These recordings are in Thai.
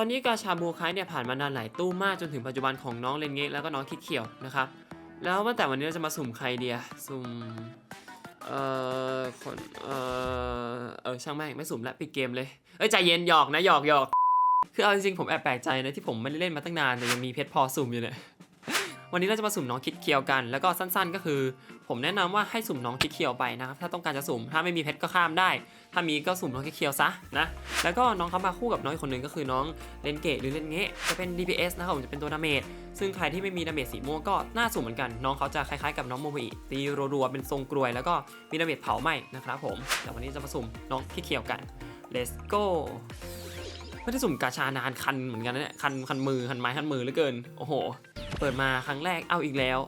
อนนี้กาชาบูคายเนี่ยผ่านมานานหลายตู้มากจนถึงปัจจุบันของน้องเลนเงะแล้วก็น้องคิดเขียวนะครับ แล้วตั้งแต่วันนี้เราจะมาสุ่มใครเดียสุ่มเอ่อคนเอ่อเออช่างแม่งไม่สุ่มและปิดเกมเลยเอ้ยใจเย็นหยอกนะหยอกหยอกคือเอาจริงๆผมแอบแปลกใจนะที่ผมไม่ได้เล่นมาตั้งนานแต่ยังมีเพชรพอสุ่มอยู่เนี่ย วันนี้เราจะมาสุ่มน้องคิดเคียวกัน แล้วก็สั้นๆ ก็คือ ผมแนะนำว่าให้สุ่มน้องคิดเคียวไปนะครับ ถ้าต้องการจะสุ่ม ถ้าไม่มีเพชรก็ข้ามได้ ถ้ามีก็สุ่มน้องคิดเคียวซะนะ แล้วก็น้องเขามาคู่กับน้องอีกคนหนึ่งก็คือน้องเลนเกตหรือเลนเงะจะเป็น DPS นะครับผมจะเป็นตัวดาเมจ ซึ่งใครที่ไม่มีดาเมจสีม่วงก็น่าสุ่มเหมือนกัน น้องเขาจะคล้ายๆกับน้องโมบิตีรัวๆเป็นทรงกรวย แล้วก็มีดาเมจเผาไหม้นะครับผม แต่วันนี้จะมาสุ่มน้องคิดเคียวกัน let's go ไม่ได้สุ่มกาชานานคันเหมือนกันนะเนี่ยคันคันมือคันไม้คันมือเหลือเกิน โอ้โห เปิดมาครั้งแรกเอาอีกแล้ว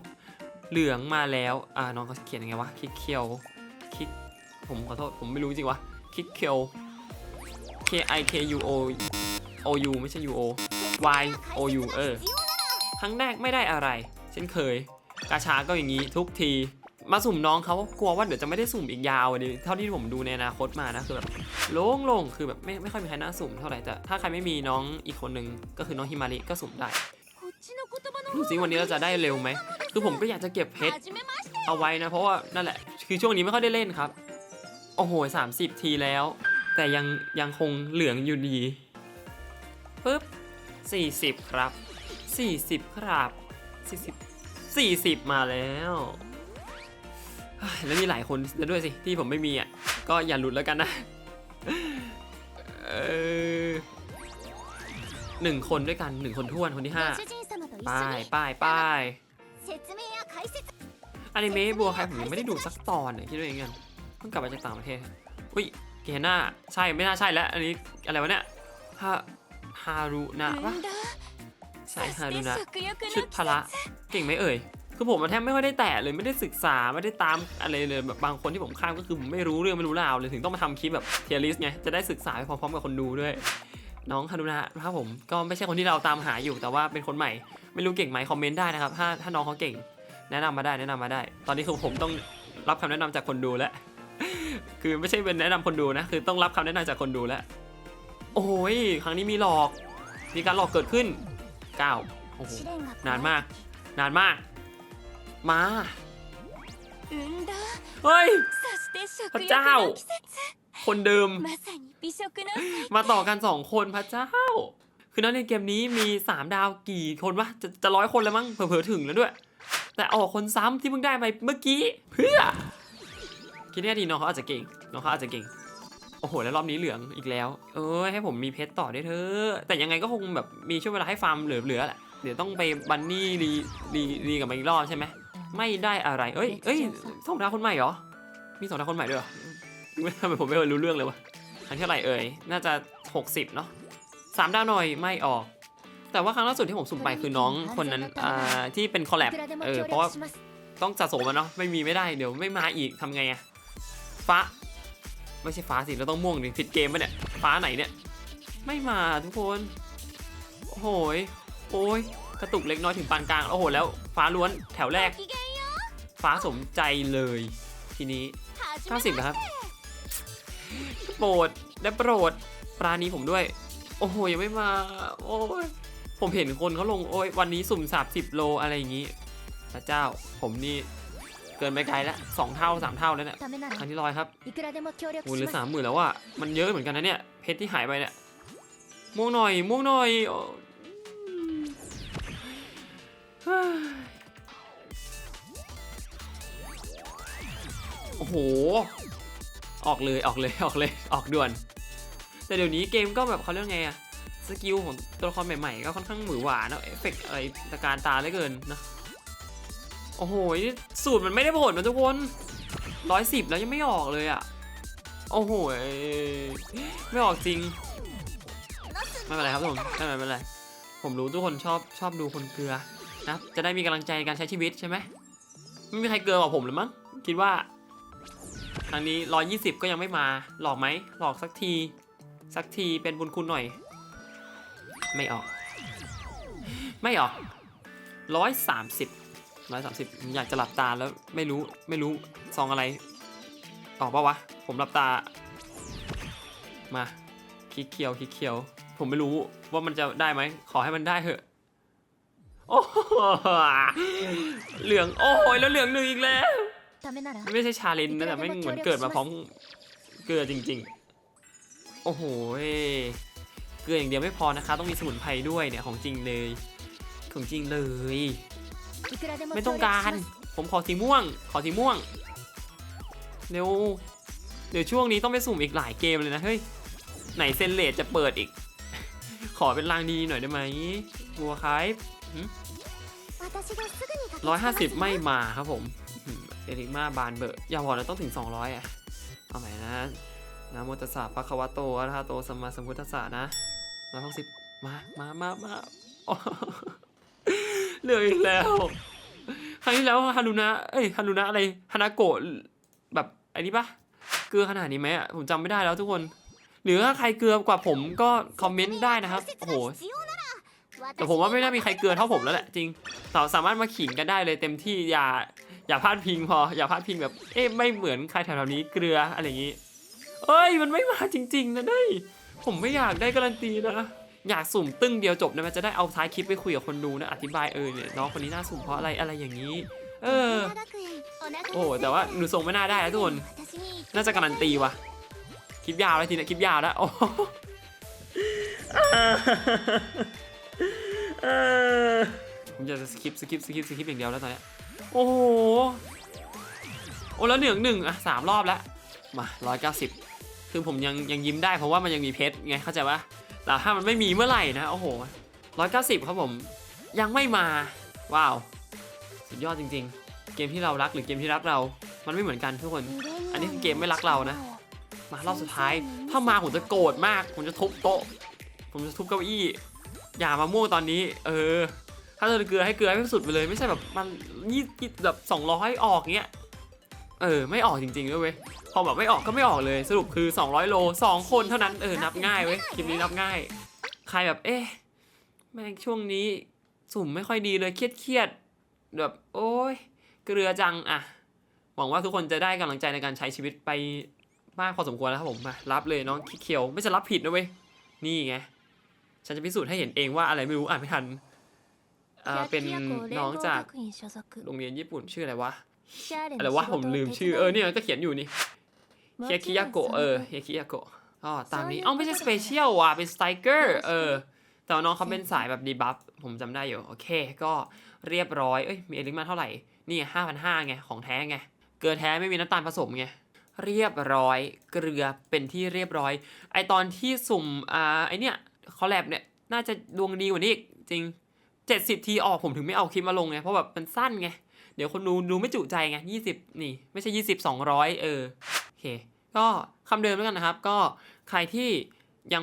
เหลืองมาแล้วอ่าน้องเขาเขียนยังไงวะคิกเคียวคิกผมขอโทษผมไม่รู้จริงวะคิกเคียว K I K U O O U ไม่ใช่ U O Y O U เออครั้งแรกไม่ได้อะไร เช่นเคย กาชาก็อย่างนี้ทุกที มาสุ่มน้องเขากลัวว่าเดี๋ยวจะไม่ได้สุ่มอีกยาวดิเท่าที่ผมดูในอนาคตมานะคือแบบโล่งๆคือแบบไม่ไม่ค่อยมีใครน่าสุ่มเท่าไหร่แต่ถ้าใครไม่มีน้องอีกคนหนึ่งก็คือน้องฮิมาริก็สุ่มได้ดูสิวันนี้เราจะได้เร็วไหมคือผมก็อยากจะเก็บเพชรเอาไว้นะ เพราะว่านั่นแหละ คือช่วงนี้ไม่ค่อยได้เล่นครับ โอ้โหสามสิบทีแล้ว แต่ยังยังคงเหลืองอยู่ดีปึ๊บสี่สิบครับสี่สิบครับสี่สิบสี่สิบมาแล้ว แล้วมีหลายคนแล้วด้วยสิที่ผมไม่มีอะก็อย่าหลุดแล้วกันนะหนึ่งคนด้วยกันหนึ่งคนท้วนคนที่ห้าป้ายป้ายป้ายอนิเมะบัวครับผมยังไม่ได้ดูสักตอนเลยคิดว่าอย่างเงี้ยเพิ่งกลับมาจากต่างประเทศอุ้ยเกฮน่าใช่ไม่น่าใช่แล้วอันนี้อะไรวะเนี่ยฮาฮารุนะวะใช่ฮารุนะชุดพละเก่งไหมเอ่ย คือผมแทบไม่ค่อยได้แตะเลยไม่ได้ศึกษาไม่ได้ตามอะไรเลยแบบบางคนที่ผมข้ามก็คือผมไม่รู้เรื่องไม่รู้ราวเลยถึงต้องมาทำคลิปแบบเทียริสไงจะได้ศึกษาไปพร้อมๆกับคนดูด้วย น้องฮานุนะครับผมก็ไม่ใช่คนที่เราตามหาอยู่แต่ว่าเป็นคนใหม่ ไม่รู้เก่งไหมคอมเมนต์ได้นะครับถ้าถ้าน้องเขาเก่ง แนะนำมาได้แนะนำมาได้ ตอนนี้คือผมต้องรับคำแนะนำจากคนดูแล้วคือไม่ใช่เป็นแนะนำคนดูนะคือต้องรับคำแนะนำจากคนดูแล้วโอ้ยครั้งนี้มีหลอก มีการหลอกเกิดขึ้นเก้าโอ้โหนานมาก นานมาก มา เฮ้ย พระเจ้า คนเดิม มาต่อกันสองคนพระเจ้า คือน้องในเกมนี้มีสามดาวกี่คนวะ จะจะร้อยคนแล้วมั้ง เผลอๆถึงแล้วด้วย แต่ออกคนซ้ำที่เพิ่งได้ไปเมื่อกี้ เพื่อ คิดแน่ดีน้องเขาอาจจะเก่ง น้องเขาอาจจะเก่งโอ้โหแล้วรอบนี้เหลืองอีกแล้ว เออให้ผมมีเพชรต่อได้เถอะแต่ยังไงก็คงแบบมีช่วงเวลาให้ฟาร์มเหลือๆแหละเดี๋ยวต้องไปบันนี่รีรีรีกับมัอีกรอบใช่ไหม ไม่ได้อะไรเอ้ยเอ้ยส่งดาวคนใหม่เหรอ มีส่งดาวคนใหม่ด้วยเหรอทำไมผมไม่รู้เรื่องเลยวะครั้งเท่าไหร่เอ่ย น่าจะ 60 เนาะสามดาวหน่อยไม่ออก แต่ว่าครั้งล่าสุดที่ผมสุ่มไปคือน้องคนนั้นที่เป็นคอลแลบเออเพราะาต้องสะสมมันเนาะไม่มีไม่ได้เดี๋ยวไม่มาอีกทำไงอะฟ้า ไม่ใช่ฟ้าสิเราต้องม่วงดิผิดเกมปะเนี่ยฟ้าไหนเนี่ย ไม่มาทุกคนโอ้โหยโอ้ยกระตุกเล็กน้อยถึงปานกลางโอ้โหแล้วฟ้าล้วนแถวแรก ฟ้าสมใจเลย ทีนี้ 90นะครับ โปรดและโปรดปลานี้ผมด้วย โอ้โหยังไม่มา โอ้ยผมเห็นคนเขาลงโอ้ยวันนี้สุ่มสิบโลอะไรอย่างงี้พระเจ้าผมนี่เกินไปไกลละสองเท่าสามเท่าแล้วเนี่ยครั้งที่ลอยครับมูลหรือสามหมื่นแล้วว่ามันเยอะเหมือนกันนะเนี่ยเพชรที่หายไปเนี่ยม่วงหน่อยม่วงหน่อย โอ้โห ออกเลยออกเลยออกเลยออกด่วน แต่เดี๋ยวนี้เกมก็แบบเขาเรียกไงอะสกิลของตัวละครใหม่ๆ ก็ค่อนข้างหมือหวานเนอะเอฟเฟกต์อะไรตะการตาเหลือเกินนะ โอ้โหนี่สูตรมันไม่ได้ผลนะทุกคนร้อยสิบแล้วยังไม่ออกเลยอะโอ้โหไม่ออกจริง ไม่เป็นไรครับผมไม่เป็นไรไม่เป็นไร ผมรู้ทุกคนชอบชอบดูคนเกลือนะ จะได้มีกำลังใจในการใช้ชีวิตใช่ไหมไม่มีใครเกลือกว่าผมหรือมั้ง คิดว่า ครั้งนี้ 120 ก็ยังไม่มา หลอกไหม หลอกสักที สักทีเป็นบุญคุณหน่อย ไม่ออก ไม่ออก 130 130 อยากจะหลับตาแล้วไม่รู้ ไม่รู้ ซองอะไร ออกปะวะ ผมหลับตา มาคลิกเคียวคลิกเคียว ผมไม่รู้ว่ามันจะได้ไหม ขอให้มันได้เถอะ โอ้เหลือง โอ้ยแล้วเหลืองหนึ่งอีกแล้ว ไม่ใช่ชาเลนจ์นะแต่ไม่เหมือนเกิดมาพร้อมเกลือจริง ๆ โอ้โหเกลืออย่างเดียวไม่พอนะคะ ต้องมีสมุนไพรด้วยเนี่ยของจริงเลย ของจริงเลย ไม่ต้องการ ผมขอสีม่วง ขอสีม่วง เดี๋ยวเดี๋ยวช่วงนี้ต้องไปสุ่มอีกหลายเกมเลยนะเฮ้ยไหนเซนเลตจะเปิดอีก ขอเป็นรางดีหน่อยได้ไหมบัวคายร้อยห้าสิบไม่มาครับผม เอริกมาบานเบอร์อย่าบอกนะต้องถึง 200 อะ เอาใหม่นะนะโมตัสสะปะคะวะโตอะระหะโตสัมมาสัมพุทธัสสะนะร้อยหกสิบมามามามาเหลืออีกแล้ว ครั้งที่แล้วฮารุนะ เอ้ยฮารุนะอะไรฮานาโกะแบบไอ้นี้ปะเกลือขนาดนี้ไหมอะ ผมจำไม่ได้แล้วทุกคน หรือถ้าใครเกลือกว่าผมก็คอมเมนต์ได้นะครับ โอ้โห แต่ผมว่าไม่น่ามีใครเกลือเท่าผมแล้วแหละจริงเราสามารถมาขิงกันได้เลยเต็มที่อย่า อย่าพลาดพิงพออย่าพลาดพิงแบบเอ๊ะไม่เหมือนใครแถวๆนี้เกลืออะไรอย่างนี้เอ้ยมันไม่มาจริงๆนะเด้ยผมไม่อยากได้การันตีนะอยากสุ่มตึ้งเดียวจบนะมันจะได้เอาท้ายคลิปไปคุยกับคนดูนะอธิบายเออเนี่ยน้องคนนี้น่าสุ่มเพราะอะไรอะไรอย่างนี้ เออ โอ้แต่ว่าหนูส่งไม่น่าได้นะทุกคนน่าจะการันตีว่ะคลิปยาวแล้วทีนี้คลิปยาวแล้วโอ้ผมจะสคิปสคิปสคิปสคิปอย่างเดียวแล้วตอนนี้ โอ้โห โอ้แล้วเหนืองหนึ่งอะสามรอบแล้ว มาร้อยเก้าสิบคือผมยังยังยิ้มได้เพราะว่ามันยังมีเพชรไงเข้าใจปะแต่ถ้ามันไม่มีเมื่อไหร่นะโอ้โหร้อยเก้าสิบครับผมยังไม่มา ว้าว สุดยอดจริง ๆ เกมที่เรารักหรือเกมที่รักเรา มันไม่เหมือนกันทุกคน อันนี้คือเกมไม่รักเรานะ มารอบสุดท้าย ถ้ามาผมจะโกรธมาก ผมจะทุบโต๊ะ ผมจะทุบเก้าอี้ อย่ามาม่วงตอนนี้ เออ ถ้าเจะเกลือให้เกลือให้สุดไปเลยไม่ใช่แบบมันยี่แบบสองร้อยออกเงี้ยเออไม่ออกจริงๆด้วยเว้ยพอแบบไม่ออกก็ไม่ออกเลยสรุปคือ 200 โล 2 คนเท่านั้นเออนับง่ายเว้ยคลิปนี้นับง่าย ใครแบบเอ๊ะแม่งช่วงนี้สุ่มไม่ค่อยดีเลยเครียดๆแบบโอ้ยเกลือจังอะหวังว่าทุกคนจะได้กำลังใจในการใช้ชีวิตไปมากพอสมควรแล้วครับผมมารับเลยน้องคิเคียวไม่จะรับผิดนะเว้ยนี่ไงฉันจะพิสูจน์ให้เห็นเองว่าอะไรไม่รู้อ่านไม่ทัน อ่าเป็นน้องจากโรงเรียนญี่ปุ่นชื่ออะไรวะอะไรวะผมลืมชื่อเออเนี่ยก็เขียนอยู่นี่เฮียคิยาโกะเออเฮียคิยาโกะอ๋อตามนี้อ๋อไม่ใช่สเปเชียลว่ะเป็นสไตรเกอร์เออแต่ว่าน้องเขาเป็นสายแบบดีบัฟผมจำได้อยู่โอเค ก็เรียบร้อยเอ้ยมีเอลิกมาเท่าไหร่นี่ห้าพันห้าไงของแท้ไงเกลือแท้ไม่มีน้ำตาลผสมไงเรียบร้อยเกลือเป็นที่เรียบร้อย ไอตอนที่สุ่มอ่าไอเนี่ยคอลแลบเนี่ยน่าจะดวงดีกว่านี้อีกจริง 70 ทีออกผมถึงไม่เอาคลิปมาลงไงเพราะแบบมันสั้นไง เดี๋ยวคนดูดูไม่จุใจไง 20 นี่ ไม่ใช่ 20 200 เออโอเค ก็คำเดิมแล้วกันนะครับ ก็ใครที่ยัง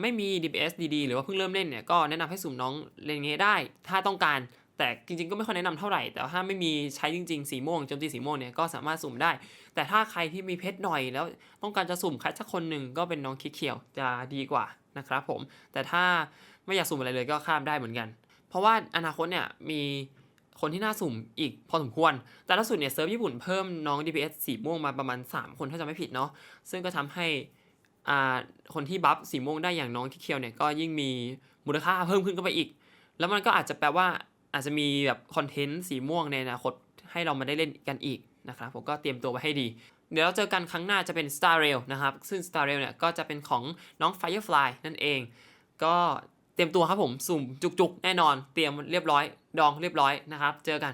ไม่มี DPS ดีๆ หรือว่าเพิ่งเริ่มเล่นเนี่ยก็แนะนำให้สุ่มน้องเล่นเงี้ได้ ถ้าต้องการแต่จริงๆก็ไม่ค่อยแนะนำเท่าไหร่ แต่ถ้าไม่มีใช้จริงๆ สีม่วงโจมตีสีม่วงเนี่ยก็สามารถสุ่มได้ แต่ถ้าใครที่มีเพชรหน่อยแล้วต้องการจะสุ่มใครสักคนหนึ่งก็เป็นน้องคิดเขียวจะดีกว่านะครับผม แต่ถ้าไม่อยากสุ่มอะไรเลยก็ข้ามได้เหมือนกัน เพราะว่าอนาคตเนี่ยมีคนที่น่าสุ่มอีกพอสมควร แต่ล่าสุดเนี่ยเซิร์ฟญี่ปุ่นเพิ่มน้อง DPS สีม่วงมาประมาณ 3 คนถ้าจำไม่ผิดเนาะ ซึ่งก็ทำให้อ่าคนที่บัฟสีม่วงได้อย่างน้องคิดเคียวเนี่ยก็ยิ่งมีมูลค่าเพิ่มขึ้นก็ไปอีก แล้วมันก็อาจจะแปลว่าอาจจะมีแบบคอนเทนต์สีม่วงในอนาคตให้เรามาได้เล่นกันอีกนะครับผมก็เตรียมตัวไว้ให้ดี เดี๋ยวเราเจอกันครั้งหน้าจะเป็น Star Rail นะครับ ซึ่ง Star Rail เนี่ยก็จะเป็นของน้อง Firefly นั่นเอง ก็ เตรียมตัวครับผมสุ่มจุกๆ แน่นอน เตรียมเรียบร้อย ดองเรียบร้อยนะครับ เจอกัน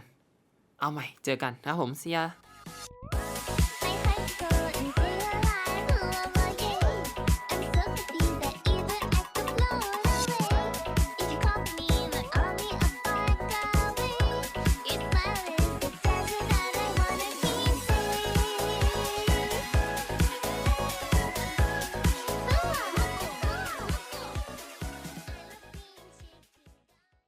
เอาใหม่ เจอกันนะครับผมเสีย